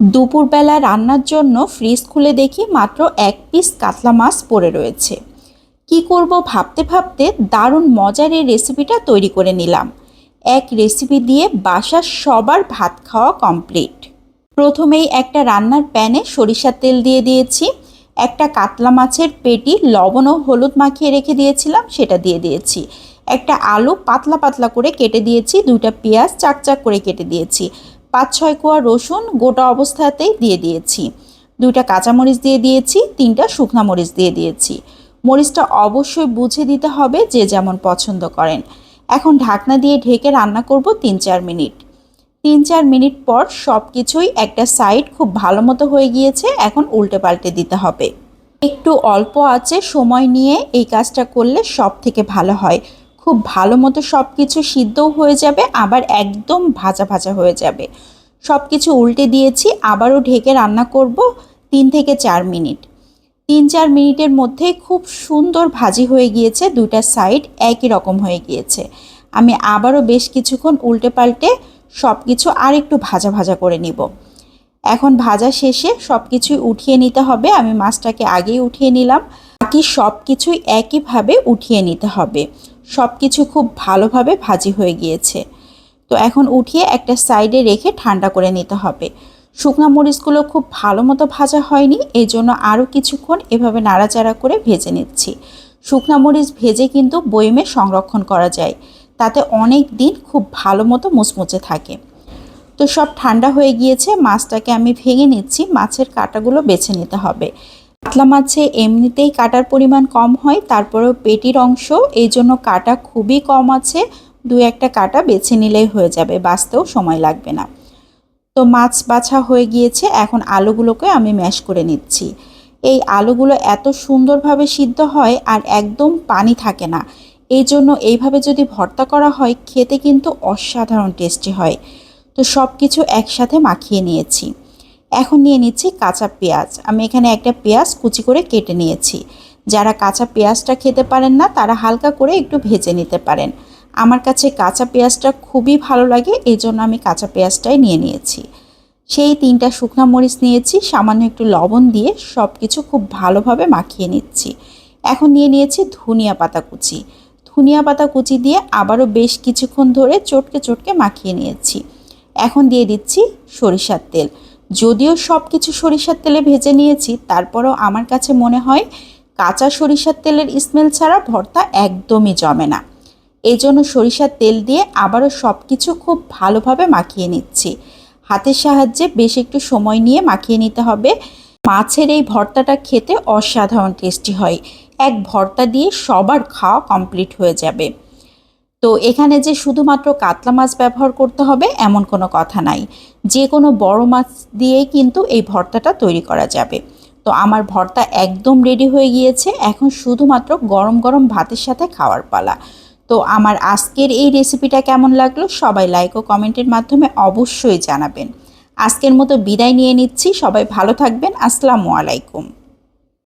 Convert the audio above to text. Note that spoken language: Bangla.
দুপুরবেলা রান্নার জন্য ফ্রিজ খুলে দেখি মাত্র এক পিস কাতলা মাছ পড়ে রয়েছে। কি করব ভাবতে ভাবতে দারুণ মজার এই রেসিপিটা তৈরি করে নিলাম। এক রেসিপি দিয়ে বাসার সবার ভাত খাওয়া কমপ্লিট প্রথমেই একটা রান্নার প্যানে সরিষার তেল দিয়ে দিয়েছি। একটা কাতলা মাছের পেটি লবণ ও হলুদ মাখিয়ে রেখে দিয়েছিলাম, সেটা দিয়ে দিয়েছি। একটা আলু পাতলা পাতলা করে কেটে দিয়েছি, দুইটা পেঁয়াজ চাক চাক করে কেটে দিয়েছি। পাঁচ ছয় কোয়া রসুন গোটা অবস্থাতেই দিয়ে দিয়েছি। দুইটা কাঁচামরিচ দিয়ে দিয়েছি, তিনটা শুকনা মরিচ দিয়ে দিয়েছি। মরিচটা অবশ্যই বুঝে দিতে হবে যে যেমন পছন্দ করেন। এখন ঢাকনা দিয়ে ঢেকে রান্না করব তিন চার মিনিট। তিন চার মিনিট পর সব কিছুই একটা সাইড খুব ভালো মতো হয়ে গিয়েছে, এখন উল্টে পাল্টে দিতে হবে। একটু অল্প আছে সময় নিয়ে এই কাজটা করলে সব থেকে ভালো হয়। খুব ভালো মতো সব কিছু সিদ্ধও হয়ে যাবে, আবার একদম ভাজা ভাজা হয়ে যাবে। সব কিছু উল্টে দিয়েছি, আবারও ঢেকে রান্না করব তিন থেকে চার মিনিট। তিন চার মিনিটের মধ্যে খুব সুন্দর ভাজি হয়ে গিয়েছে দুইটা সাইড, একই রকম হয়ে গিয়েছে। আমি আবারও বেশ কিছুক্ষণ উল্টে পাল্টে সব কিছু আর একটু ভাজা ভাজা করে নিব। এখন ভাজা শেষে সব কিছুই উঠিয়ে নিতে হবে, আমি মাছটাকে আগেই উঠিয়ে নিলাম। বাকি সব কিছুই একইভাবে উঠিয়ে নিতে হবে। সব কিছু খুব ভালোভাবে ভাজি হয়ে গিয়েছে। তো এখন উঠিয়ে একটা সাইডে রেখে ঠান্ডা করে নিতে হবে। শুকনা মরিচগুলো খুব ভালো মতো ভাজা হয়নি এই জন্য আরও কিছুক্ষণ এভাবে নাড়াচাড়া করে ভেজে নিচ্ছি। শুকনা মরিচ ভেজে কিন্তু বইমে সংরক্ষণ করা যায়, তাতে অনেক দিন খুব ভালো মতো মুচমুচে থাকে। তো সব ঠান্ডা হয়ে গিয়েছে, মাছটাকে আমি ভেঙে নিচ্ছি, মাছের কাঁটাগুলো বেছে নিতে হবে। কাতলা মাছে এমনিতেই কাটার পরিমাণ কম হয়, তারপরেও পেটির অংশ, এই জন্য কাটা খুবই কম আছে। দু একটা কাটা বেছে নিলেই হয়ে যাবে, বাঁচতেও সময় লাগবে না। তো মাছ বাছা হয়ে গিয়েছে, এখন আলুগুলোকে আমি ম্যাশ করে নিচ্ছি। এই আলুগুলো এত সুন্দরভাবে সিদ্ধ হয় আর একদম পানি থাকে না। এই জন্য এইভাবে যদি ভর্তা করা হয়, খেতে কিন্তু অসাধারণ টেস্টি হয়। তো সব কিছু একসাথে মাখিয়ে নিয়েছি। এখন নিয়ে নিচ্ছি কাঁচা পেঁয়াজ। আমি এখানে একটা পেঁয়াজ কুচি করে কেটে নিয়েছি। যারা কাঁচা পেঁয়াজটা খেতে পারেন না, তারা হালকা করে একটু ভেজে নিতে পারেন। আমার কাছে কাঁচা পেঁয়াজটা খুবই ভালো লাগে এই জন্য আমি কাঁচা পেঁয়াজটাই নিয়ে নিয়েছি। সেই তিনটা শুকনো মরিচ নিয়েছি, সামান্য একটু লবণ দিয়ে সব কিছু খুব ভালোভাবে মাখিয়ে নিচ্ছি। এখন নিয়ে নিয়েছি ধনিয়া পাতা কুচি। ধনিয়া পাতা কুচি দিয়ে আবারও বেশ কিছুক্ষণ ধরে চটকে চটকে মাখিয়ে নিয়েছি। এখন দিয়ে দিচ্ছি সরিষার তেল। যদিও সব কিছু সরিষার তেলে ভেজে নিয়েছি, তারপরেও আমার কাছে মনে হয় কাঁচা সরিষার তেলের স্মেল ছাড়া ভর্তা একদমই জমে না। এই জন্য সরিষার তেল দিয়ে আবারও সব কিছু খুব ভালোভাবে মাখিয়ে নিচ্ছি। হাতের সাহায্যে বেশ একটু সময় নিয়ে মাখিয়ে নিতে হবে। মাছের এই ভর্তাটা খেতে অসাধারণ টেস্টি হয়। এক ভর্তা দিয়ে সবার খাওয়া কমপ্লিট হয়ে যাবে। তো এখানে যে শুধুমাত্র কাতলা মাছ ব্যবহার করতে হবে এমন কোনো কথা নাই। যে কোনো বড় মাছ দিয়েই কিন্তু এই ভর্তাটা তৈরি করা যাবে। তো আমার ভর্তা একদম রেডি হয়ে গিয়েছে, এখন শুধুমাত্র গরম গরম ভাতের সাথে খাওয়ার পালা। তো আমার আজকের এই রেসিপিটা কেমন লাগল সবাই লাইক ও কমেন্টের মাধ্যমে অবশ্যই জানাবেন। আজকের মতো বিদায় নিয়ে নিচ্ছি, সবাই ভালো থাকবেন, আসসালামু আলাইকুম।